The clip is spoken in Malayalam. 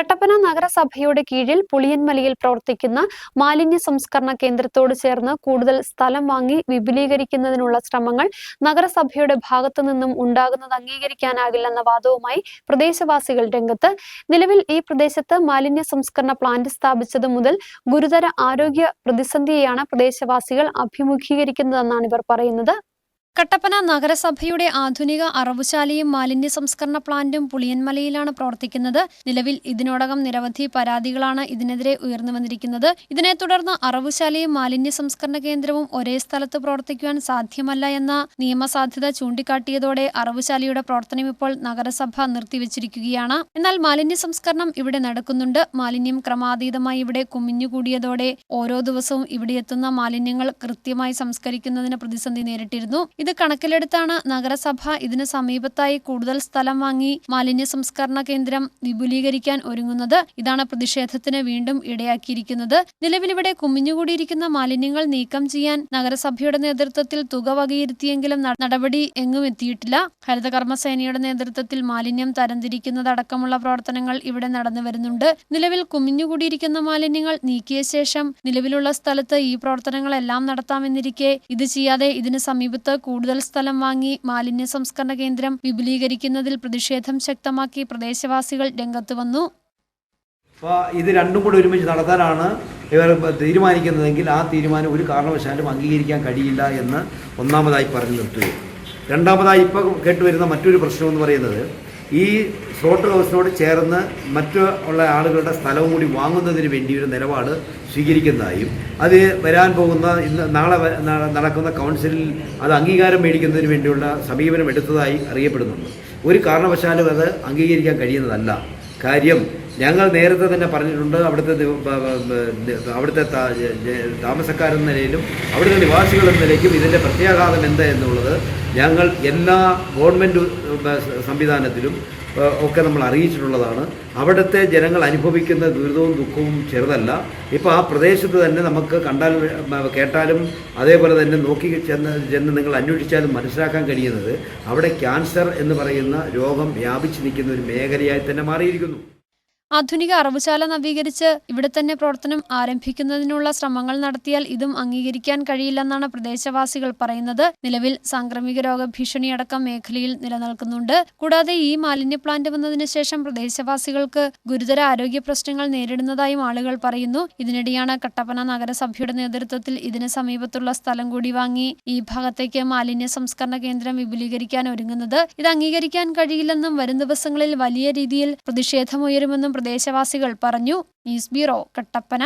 കട്ടപ്പന നഗരസഭയുടെ കീഴിൽ പുളിയൻമലയിൽ പ്രവർത്തിക്കുന്ന മാലിന്യ സംസ്കരണ കേന്ദ്രത്തോട് ചേർന്ന് കൂടുതൽ സ്ഥലം വാങ്ങി വിപുലീകരിക്കുന്നതിനുള്ള ശ്രമങ്ങൾ നഗരസഭയുടെ ഭാഗത്തു നിന്നും ഉണ്ടാകുന്നത് അംഗീകരിക്കാനാകില്ലെന്ന വാദവുമായി പ്രദേശവാസികൾ രംഗത്ത്. നിലവിൽ ഈ പ്രദേശത്ത് മാലിന്യ സംസ്കരണ പ്ലാന്റ് സ്ഥാപിച്ചത് മുതൽ ഗുരുതര ആരോഗ്യ പ്രതിസന്ധിയെയാണ് പ്രദേശവാസികൾ അഭിമുഖീകരിക്കുന്നതെന്നാണ് ഇവർ പറയുന്നത്. കട്ടപ്പന നഗരസഭയുടെ ആധുനിക അറവുശാലയും മാലിന്യ സംസ്കരണ പ്ലാന്റും പുളിയൻമലയിലാണ് പ്രവർത്തിക്കുന്നത്. നിലവിൽ ഇതിനോടകം നിരവധി പരാതികളാണ് ഇതിനെതിരെ ഉയർന്നു വന്നിരിക്കുന്നത്. ഇതിനെ തുടർന്ന് അറവുശാലയും മാലിന്യ സംസ്കരണ കേന്ദ്രവും ഒരേ സ്ഥലത്ത് പ്രവർത്തിക്കുവാൻ സാധ്യമല്ല എന്ന നിയമസാധ്യത ചൂണ്ടിക്കാട്ടിയതോടെ അറവുശാലയുടെ പ്രവർത്തനം ഇപ്പോൾ നഗരസഭ നിർത്തിവച്ചിരിക്കുകയാണ്. എന്നാൽ മാലിന്യ സംസ്കരണം ഇവിടെ നടക്കുന്നുണ്ട്. മാലിന്യം ക്രമാതീതമായി ഇവിടെ കുമിഞ്ഞുകൂടിയതോടെ ഓരോ ദിവസവും ഇവിടെ എത്തുന്ന മാലിന്യങ്ങൾ കൃത്യമായി സംസ്കരിക്കുന്നതിന് പ്രതിസന്ധി നേരിട്ടിരുന്നു. ഇത് കണക്കിലെടുത്താണ് നഗരസഭ ഇതിന് സമീപത്തായി കൂടുതൽ സ്ഥലം വാങ്ങി മാലിന്യ സംസ്കരണ കേന്ദ്രം വിപുലീകരിക്കാൻ ഒരുങ്ങുന്നത്. ഇതാണ് പ്രതിഷേധത്തിന് വീണ്ടും ഇടയാക്കിയിരിക്കുന്നത്. നിലവിലിവിടെ കുമിഞ്ഞുകൂടിയിരിക്കുന്ന മാലിന്യങ്ങൾ നീക്കം ചെയ്യാൻ നഗരസഭയുടെ നേതൃത്വത്തിൽ തുക വകയിരുത്തിയെങ്കിലും നടപടി എങ്ങും എത്തിയിട്ടില്ല. ഹരിതകർമ്മസേനയുടെ നേതൃത്വത്തിൽ മാലിന്യം തരംതിരിക്കുന്നതടക്കമുള്ള പ്രവർത്തനങ്ങൾ ഇവിടെ നടന്നു വരുന്നുണ്ട്. നിലവിൽ കുമിഞ്ഞുകൂടിയിരിക്കുന്ന മാലിന്യങ്ങൾ നീക്കിയ ശേഷം നിലവിലുള്ള സ്ഥലത്ത് ഈ പ്രവർത്തനങ്ങളെല്ലാം നടത്താമെന്നിരിക്കെ ഇത് ചെയ്യാതെ ഇതിന് സമീപത്ത് കൂടുതൽ സ്ഥലം വാങ്ങി മാലിന്യ സംസ്കരണ കേന്ദ്രം വിപുലീകരിക്കുന്നതിൽ പ്രതിഷേധം ശക്തമാക്കി പ്രദേശവാസികൾ രംഗത്ത് വന്നു. ഇത് രണ്ടും കൂടി ഒരുമിച്ച് നടത്താനാണ് ഇവർ തീരുമാനിക്കുന്നതെങ്കിൽ ആ തീരുമാനം ഒരു കാരണവശാലും അംഗീകരിക്കാൻ കഴിയില്ല എന്ന് ഒന്നാമതായി പറഞ്ഞു നിർത്തുകയും. രണ്ടാമതായി ഇപ്പോൾ കേട്ടുവരുന്ന മറ്റൊരു പ്രശ്നം എന്ന് പറയുന്നത് ഈ സ്ലോട്ട് ഹൗസിനോട് ചേർന്ന് മറ്റു ഉള്ള ആളുകളുടെ സ്ഥലവും കൂടി വാങ്ങുന്നതിന് വേണ്ടി ഒരു നിലപാട് സ്വീകരിക്കുന്നതായും അത് വരാൻ പോകുന്ന ഇന്ന് നാളെ നടക്കുന്ന കൗൺസിലിൽ അത് അംഗീകാരം മേടിക്കുന്നതിന് വേണ്ടിയുള്ള സമീപനം എടുത്തതായി അറിയപ്പെടുന്നുണ്ട്. ഒരു കാരണവശാലും അത് അംഗീകരിക്കാൻ കഴിയുന്നതല്ല. കാര്യം ഞങ്ങൾ നേരത്തെ തന്നെ പറഞ്ഞിട്ടുണ്ട് അവിടുത്തെ അവിടുത്തെ താമസക്കാരെന്ന നിലയിലും അവിടുത്തെ നിവാസികൾ എന്ന നിലയ്ക്കും ഇതിന്റെ പ്രത്യാഘാതം എന്താ എന്നുള്ളത് ഞങ്ങൾ എല്ലാ ഗവൺമെന്റ് സംവിധാനത്തിലും ഒക്കെ നമ്മൾ അറിയിച്ചിട്ടുള്ളതാണ്. അവിടുത്തെ ജനങ്ങൾ അനുഭവിക്കുന്ന ദുരിതവും ദുഃഖവും ചെറുതല്ല. ഇപ്പോൾ ആ പ്രദേശത്ത് തന്നെ നമുക്ക് കണ്ടാൽ കേട്ടാലും അതേപോലെ തന്നെ നോക്കി ചെന്ന് ചെന്ന് നിങ്ങൾ അന്വേഷിച്ചാലും മനസ്സിലാക്കാൻ കഴിയുന്നത് അവിടെ ക്യാൻസർ എന്ന് പറയുന്ന രോഗം വ്യാപിച്ചു നിൽക്കുന്ന ഒരു മേഖലയായി തന്നെ മാറിയിരിക്കുന്നു. ആധുനിക അറവുശാല നവീകരിച്ച് ഇവിടെ തന്നെ പ്രവർത്തനം ആരംഭിക്കുന്നതിനുള്ള ശ്രമങ്ങൾ നടത്തിയാൽ ഇതും അംഗീകരിക്കാൻ കഴിയില്ലെന്നാണ് പ്രദേശവാസികൾ പറയുന്നത്. നിലവിൽ സാംക്രമിക രോഗ ഭീഷണിയടക്കം മേഖലയിൽ നിലനിൽക്കുന്നുണ്ട്. കൂടാതെ ഈ മാലിന്യ പ്ലാന്റ് വന്നതിന് ശേഷം പ്രദേശവാസികൾക്ക് ഗുരുതര ആരോഗ്യ പ്രശ്നങ്ങൾ നേരിടുന്നതായും ആളുകൾ പറയുന്നു. ഇതിനിടെയാണ് കട്ടപ്പന നഗരസഭയുടെ നേതൃത്വത്തിൽ ഇതിന് സമീപത്തുള്ള സ്ഥലം കൂടി വാങ്ങി ഈ ഭാഗത്തേക്ക് മാലിന്യ സംസ്കരണ കേന്ദ്രം വിപുലീകരിക്കാൻ ഒരുങ്ങുന്നത്. ഇത് അംഗീകരിക്കാൻ കഴിയില്ലെന്നും വരും ദിവസങ്ങളിൽ വലിയ രീതിയിൽ പ്രതിഷേധമുയരുമെന്നും പ്രദേശവാസികൾ പറഞ്ഞു ന്യൂസ് ബ്യൂറോ കട്ടപ്പന